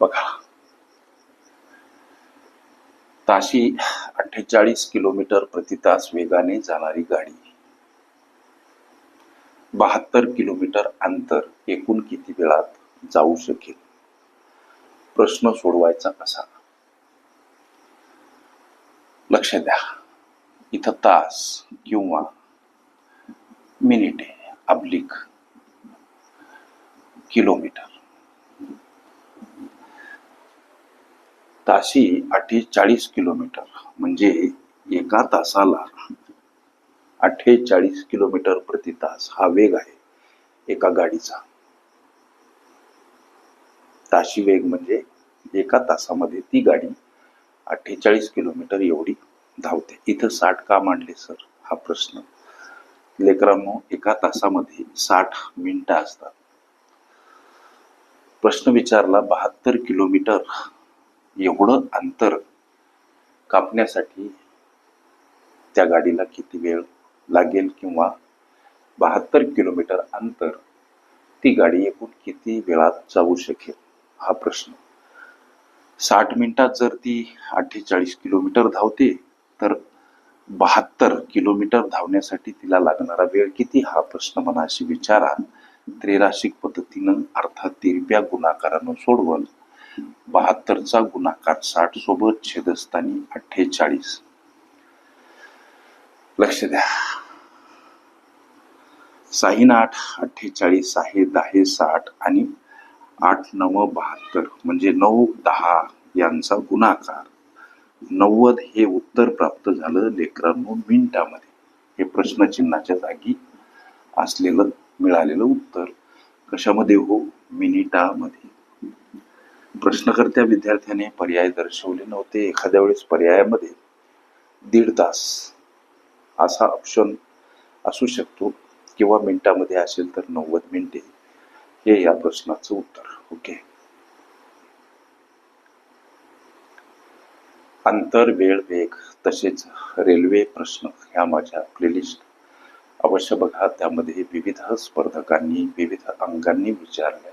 बघा. ताशी अठ्ठेचाळीस किलोमीटर प्रति तास वेगाने जाणारी गाडी. बहात्तर किलोमीटर अंतर एकूण किती वेळात जाऊ शकेल? प्रश्न सोडवायचा कसा? लक्ष द्या. इथं तास किंवा मिनिटे अब्लिक किलोमीटर. ताशी अठ्ठेचाळीस किलोमीटर म्हणजे एका तासाला अठ्ठेचाळीस किलोमीटर प्रति तास हा वेग आहे एका गाडीचा. ताशी वेग म्हणजे एका तासामध्ये ती गाडी अठ्ठेचाळीस किलोमीटर एवढी धावते. इथं साठ का मांडले सर? हा प्रश्न. लेकरांनो एका तासामध्ये साठ मिनिटं असतात. प्रश्न विचारला बहात्तर किलोमीटर एवढं अंतर कापण्यासाठी त्या गाडीला किती वेळ लागेल किंवा बहात्तर किलोमीटर अंतर ती गाडी एकूण किती वेळात जाऊ शकेल? हा प्रश्न. साठ मिनिटात जर ती अठ्ठेचाळीस किलोमीटर धावते तर बहात्तर किलोमीटर धावण्यासाठी तिला लागणारा वेळ किती? हा प्रश्न मनाशी विचारा. त्रिराशिक पद्धतीनं अर्थात तिरप्या गुणाकारानं सोडवल. बहात्तरचा गुणाकार साठ सोबत छेदस्थानी अठ्ठेचाळीस. लक्ष द्या. साहीन आठ अठ्ठेचाळीस आहे दहा साठ आणि आठ नव बहात्तर म्हणजे नऊ दहा यांचा गुणाकार. नव्वद हे उत्तर प्राप्त झालं लेकरांनो मिनिटामध्ये. हे प्रश्नचिन्हाच्या जागी असलेलं मिळालेलं उत्तर. कशामध्ये हो? मिनिटामध्ये. प्रश्नकर्त्या विद्यार्थ्याने पर्याय दर्शवले नव्हते. एखाद्या वेळेस पर्यायामध्ये दीड तास असा ऑप्शन असू शकतो किंवा मिनिटामध्ये असेल तर नव्वद मिनिटे. हे या प्रश्नाचं उत्तर. ओके अंतर वेळ वेग तसेच रेल्वे प्रश्न ह्या माझ्या प्लेलिस्ट अवश्य बघा. त्यामध्ये विविध स्पर्धकांनी विविध अंगांनी विचारल्या